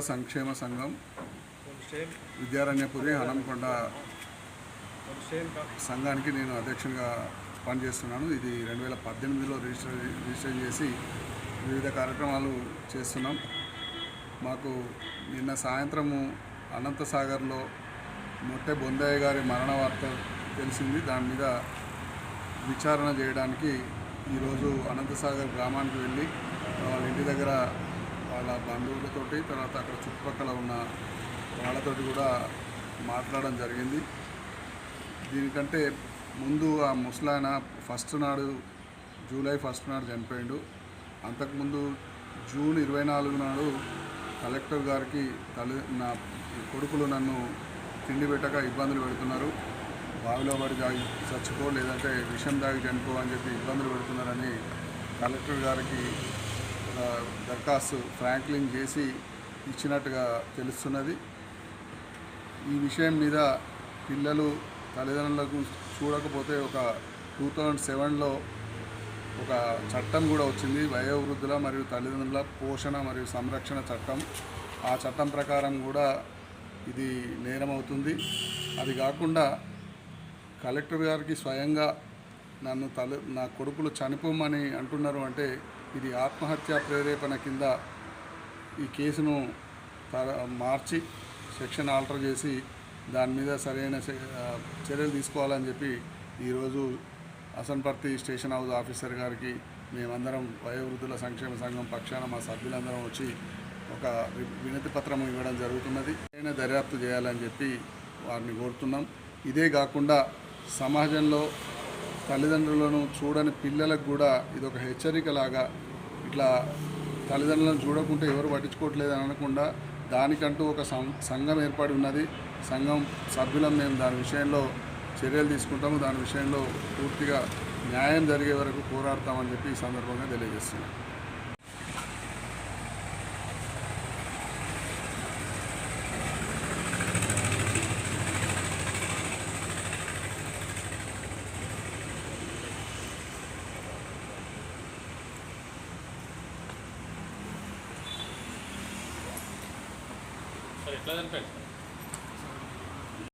సంక్షేమ సంఘం విద్యారణ్యపురి హనంకొండ సంఘానికి నేను అధ్యక్షునిగా పనిచేస్తున్నాను. ఇది రెండు వేల పద్దెనిమిదిలో రిజిస్టర్ రిజిస్టర్ చేసి వివిధ కార్యక్రమాలు చేస్తున్నాం. మాకు నిన్న సాయంత్రము అనంతసాగర్లో మొట్టె బొందయ్య గారి మరణ వార్త తెలిసింది. దాని మీద విచారణ చేయడానికి ఈరోజు అనంతసాగర్ గ్రామానికి వెళ్ళి వాళ్ళ ఇంటి దగ్గర వాళ్ళ బంధువులతోటి తర్వాత అక్కడ చుట్టుపక్కల ఉన్న వాళ్ళతోటి కూడా మాట్లాడడం జరిగింది. దీనికంటే ముందు ఆ ముసలాయన ఫస్ట్ నాడు జూలై ఫస్ట్ నాడు చనిపోయిండు. అంతకుముందు జూన్ ఇరవై నాలుగు నాడు కలెక్టర్ గారికి తల్లి నా కొడుకులు నన్ను తిండి పెట్టక ఇబ్బందులు పెడుతున్నారు. బావిలో పడి దాగి చచ్చిపో లేదంటే విషం దాగి చనిపో అని చెప్పి ఇబ్బందులు పెడుతున్నారని కలెక్టర్ గారికి దరఖాస్తు ఫ్రాంక్లింగ్ చేసి ఇచ్చినట్టుగా తెలుస్తున్నది. ఈ విషయం మీద పిల్లలు తల్లిదండ్రులకు చూడకపోతే ఒక టూ థౌజండ్ సెవెన్లో ఒక చట్టం కూడా వచ్చింది. వయోవృద్ధుల మరియు తల్లిదండ్రుల పోషణ మరియు సంరక్షణ చట్టం. ఆ చట్టం ప్రకారం కూడా ఇది నేరం అవుతుంది అది కాకుండా కలెక్టర్ గారికి స్వయంగా నన్ను తల నా కొడుకులు చనిపోమని అంటున్నారు అంటే ఇది ఆత్మహత్య ప్రేరేపణ కింద ఈ కేసును త- మార్చి సెక్షన్ ఆల్టర్ చేసి దాని మీద సరైన చర్యలు తీసుకోవాలని చెప్పి ఈరోజు అసన్పర్తి స్టేషన్ హౌస్ ఆఫీసర్ గారికి మేమందరం వయోవృద్ధుల సంక్షేమ సంఘం పక్షాన మా సభ్యులందరం వచ్చి ఒక వి- వినతి పత్రం ఇవ్వడం జరుగుతున్నది. సరైన దర్యాప్తు చేయాలని చెప్పి వారిని కోరుతున్నాం. ఇదే కాకుండా సమాజంలో తల్లిదండ్రులను చూడని పిల్లలకు కూడా ఇది ఒక హెచ్చరికలాగా ఇట్లా తల్లిదండ్రులను చూడకుంటే ఎవరు పట్టించుకోవట్లేదు అని అనకుండా దానికంటూ ఒక సం- సంఘం ఏర్పడి ఉన్నది. సంఘం సభ్యులం మేము దాని విషయంలో చర్యలు తీసుకుంటాము. దాని విషయంలో పూర్తిగా న్యాయం జరిగే వరకు పోరాడతామని చెప్పి ఈ సందర్భంగా తెలియజేస్తున్నాం. ఎట్లా చనిపోయింది